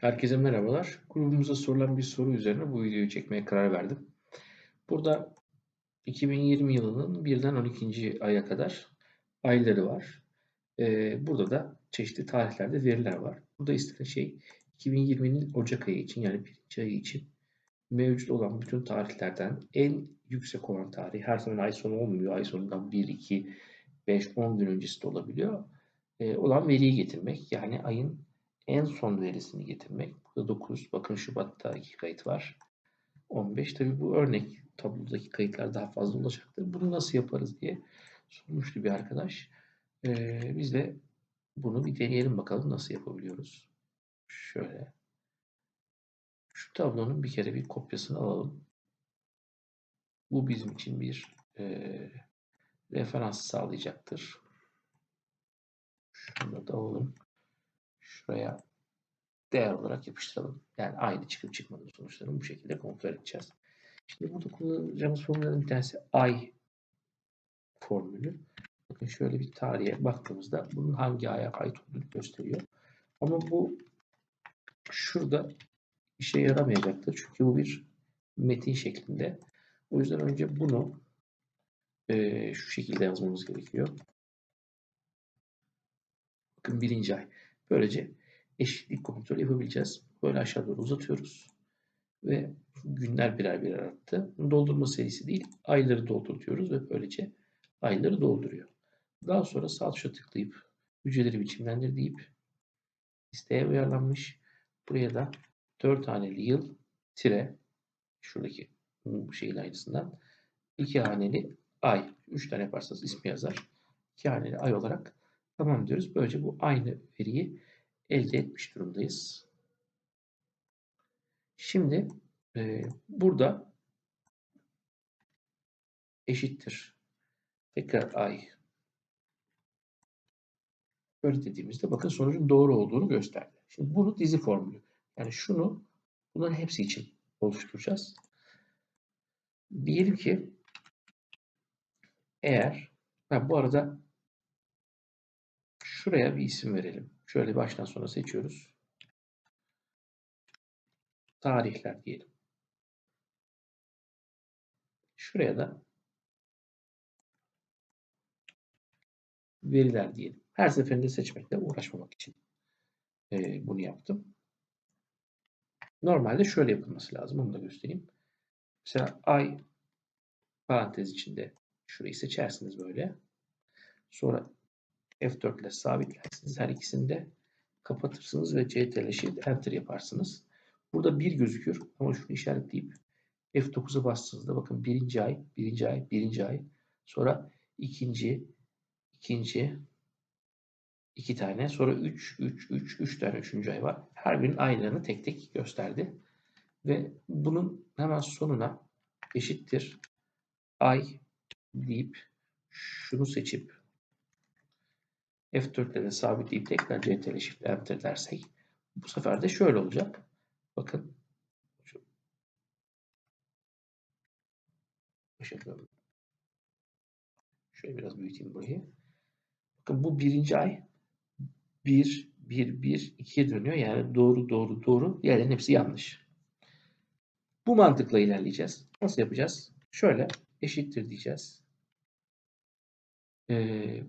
Herkese merhabalar. Grubumuza sorulan bir soru üzerine bu videoyu çekmeye karar verdim. Burada 2020 yılının 1'den 12. aya kadar ayları var. Ee, burada da çeşitli tarihlerde veriler var. Burada istenen şey 2020'nin Ocak ayı için yani birinci ayı için mevcut olan bütün tarihlerden en yüksek olan tarih. Her zaman ay sonu olmuyor. Ay sonundan 1, 2, 5, 10 gün öncesi de olabiliyor. Ee, olan veriyi getirmek. Yani ayın en son verisini getirmek. Burada 9. Bakın Şubat'ta 2 kayıt var. 15. Tabi bu örnek tablodaki kayıtlar daha fazla olacaktır. Bunu nasıl yaparız diye sormuştu bir arkadaş. Ee, biz de bunu bir deneyelim bakalım nasıl yapabiliyoruz. Şöyle. Şu tablonun bir kere bir kopyasını alalım. Bu bizim için bir e, referans sağlayacaktır. Şunu da alalım. Şuraya değer olarak yapıştıralım. Yani aynı çıkıp çıkmadığı sonuçlarını bu şekilde kontrol edeceğiz. Şimdi burada kullanacağımız formüllerden bir tanesi ay formülü. Bakın şöyle bir tarihe baktığımızda bunun hangi aya ait olduğunu gösteriyor. Ama bu şurada işe yaramayacaktır. Çünkü bu bir metin şeklinde. O yüzden önce bunu e, şu şekilde yazmamız gerekiyor. Bakın birinci ay. Böylece eşitlik kontrolü yapabileceğiz. Böyle aşağı doğru uzatıyoruz. Ve günler birer birer arttı. Doldurma serisi değil, ayları dolduruyoruz ve böylece ayları dolduruyor. Daha sonra sağ tuşa tıklayıp hücreleri biçimlendir deyip listeye uyarlanmış. Buraya da 4 haneli yıl tire şuradaki bu şeyin aynısından 2 haneli ay. 3 tane yaparsanız ismi yazar. 2 haneli ay olarak tamam diyoruz. Böylece bu aynı veriyi elde etmiş durumdayız. Şimdi e, burada eşittir. Tekrar ay. Böyle dediğimizde bakın sonucun doğru olduğunu gösterdi. Şimdi bunu dizi formülü. Yani şunu bunların hepsi için oluşturacağız. Diyelim ki eğer ben bu arada şuraya bir isim verelim. Şöyle baştan sona seçiyoruz. Tarihler diyelim. Şuraya da veriler diyelim. Her seferinde seçmekle uğraşmamak için e, bunu yaptım. Normalde şöyle yapılması lazım. Onu da göstereyim. Mesela ay parantez içinde şurayı seçersiniz böyle. Sonra F4 ile sabitlersiniz. Her ikisini de kapatırsınız ve CTRL Shift Enter yaparsınız. Burada bir gözükür ama şunu işaretleyip F9'a bastığınızda bakın birinci ay, birinci ay, birinci ay. Sonra ikinci, ikinci, iki tane. Sonra 3, 3, 3, 3 tane üçüncü ay var. Her birinin aylarını tek tek gösterdi. Ve bunun hemen sonuna eşittir ay deyip şunu seçip F4'le de sabitleyip tekrar CTRL Shift Enter dersek bu sefer de şöyle olacak. Bakın Şöyle biraz büyüteyim burayı. Bakın bu birinci ay 1, 1, 1, 2'ye dönüyor. Yani doğru, doğru, doğru. Diğerlerin hepsi yanlış. Bu mantıkla ilerleyeceğiz. Nasıl yapacağız? Şöyle eşittir diyeceğiz. Ee,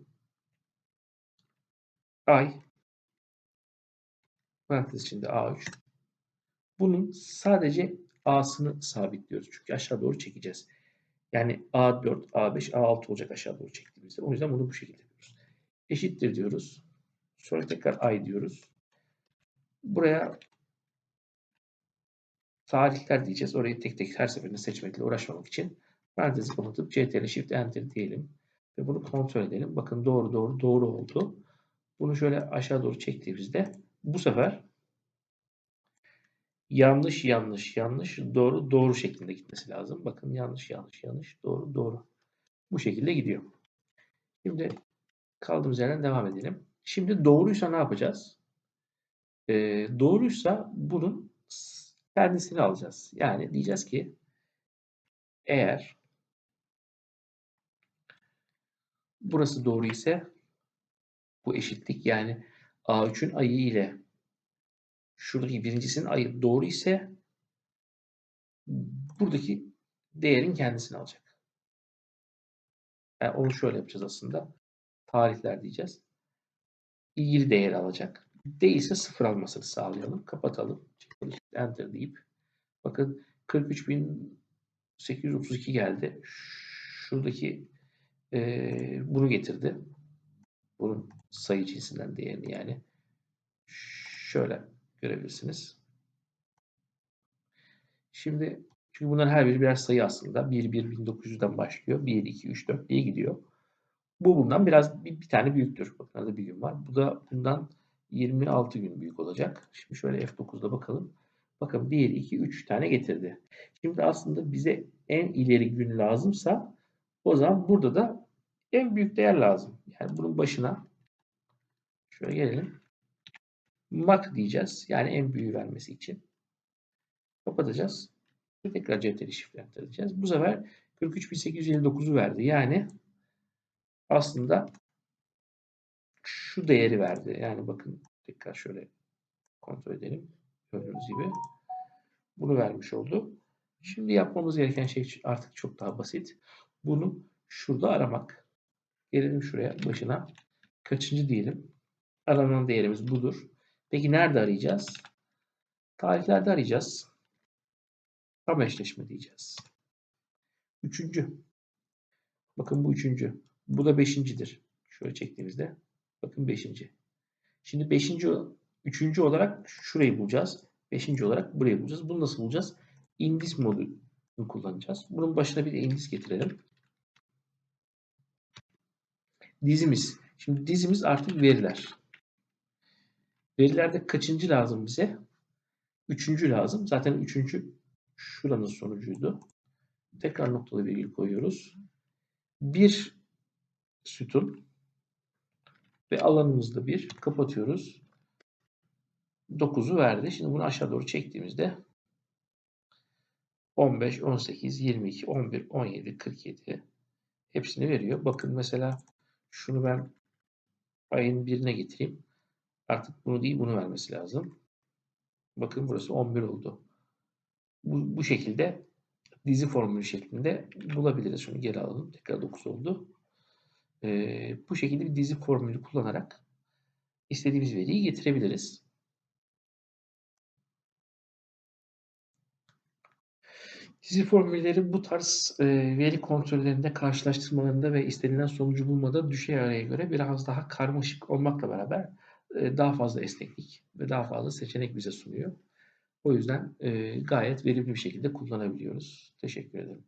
ay parantez içinde A3 bunun sadece A'sını sabitliyoruz. Çünkü aşağı doğru çekeceğiz. Yani A4, A5, A6 olacak aşağı doğru çektiğimizde. O yüzden bunu bu şekilde yapıyoruz. Eşittir diyoruz. Sonra tekrar ay diyoruz. Buraya tarihler diyeceğiz. Orayı tek tek her seferinde seçmekle uğraşmamak için parantezi kapatıp CTRL Shift Enter diyelim. Ve bunu kontrol edelim. Bakın doğru doğru doğru oldu. Bunu şöyle aşağı doğru çektiğimizde bu sefer yanlış yanlış yanlış doğru doğru şeklinde gitmesi lazım. Bakın yanlış yanlış yanlış doğru doğru. Bu şekilde gidiyor. Şimdi kaldığımız yerden devam edelim. Şimdi doğruysa ne yapacağız? Ee, doğruysa bunun kendisini alacağız. Yani diyeceğiz ki eğer burası doğru ise bu eşitlik yani A3'ün ayı ile şuradaki birincisinin ayı doğru ise buradaki değerin kendisini alacak. Yani onu şöyle yapacağız aslında. Tarihler diyeceğiz. İlgili değeri alacak. Değilse sıfır almasını sağlayalım. Kapatalım. Enter deyip bakın 43.832 geldi. Şuradaki e, bunu getirdi. Bunun sayı cinsinden değerini yani. Şöyle görebilirsiniz. Şimdi çünkü bunların her biri birer sayı aslında. 1, 1, 1900'den başlıyor. 1, 2, 3, 4 diye gidiyor. Bu bundan biraz bir, bir tane büyüktür. Bakın arada bir gün var. Bu da bundan 26 gün büyük olacak. Şimdi şöyle F9'da bakalım. Bakın 1, 2, 3 tane getirdi. Şimdi aslında bize en ileri gün lazımsa o zaman burada da en büyük değer lazım. Yani bunun başına şöyle gelelim. Mak diyeceğiz. Yani en büyüğü vermesi için. Kapatacağız. Ve tekrar cetveli şifre edeceğiz. Bu sefer 43.859'u verdi. Yani aslında şu değeri verdi. Yani bakın tekrar şöyle kontrol edelim. Gördüğünüz gibi. Bunu vermiş oldu. Şimdi yapmamız gereken şey artık çok daha basit. Bunu şurada aramak. Gelelim şuraya başına. Kaçıncı diyelim. Aranan değerimiz budur. Peki nerede arayacağız? Tarihlerde arayacağız. Tam eşleşme diyeceğiz. Üçüncü. Bakın bu üçüncü. Bu da beşincidir. Şöyle çektiğimizde. Bakın beşinci. Şimdi beşinci, üçüncü olarak şurayı bulacağız. Beşinci olarak burayı bulacağız. Bunu nasıl bulacağız? Indis modülünü kullanacağız. Bunun başına bir de indis getirelim. Dizimiz. Şimdi dizimiz artık veriler. Verilerde kaçıncı lazım bize? Üçüncü lazım. Zaten üçüncü şuranın sonucuydu. Tekrar noktalı virgül koyuyoruz. Bir sütun ve alanımızda bir kapatıyoruz. 9'u verdi. Şimdi bunu aşağı doğru çektiğimizde 15, 18, 22, 11, 17, 47 hepsini veriyor. Bakın mesela şunu ben ayın birine getireyim. Artık bunu değil bunu vermesi lazım. Bakın burası 11 oldu. Bu, bu şekilde dizi formülü şeklinde bulabiliriz. Şunu geri alalım. Tekrar 9 oldu. Ee, bu şekilde bir dizi formülü kullanarak istediğimiz veriyi getirebiliriz. Dizi formülleri bu tarz e, veri kontrollerinde, karşılaştırmalarında ve istenilen sonucu bulmada düşey araya göre biraz daha karmaşık olmakla beraber e, daha fazla esneklik ve daha fazla seçenek bize sunuyor. O yüzden e, gayet verimli bir şekilde kullanabiliyoruz. Teşekkür ederim.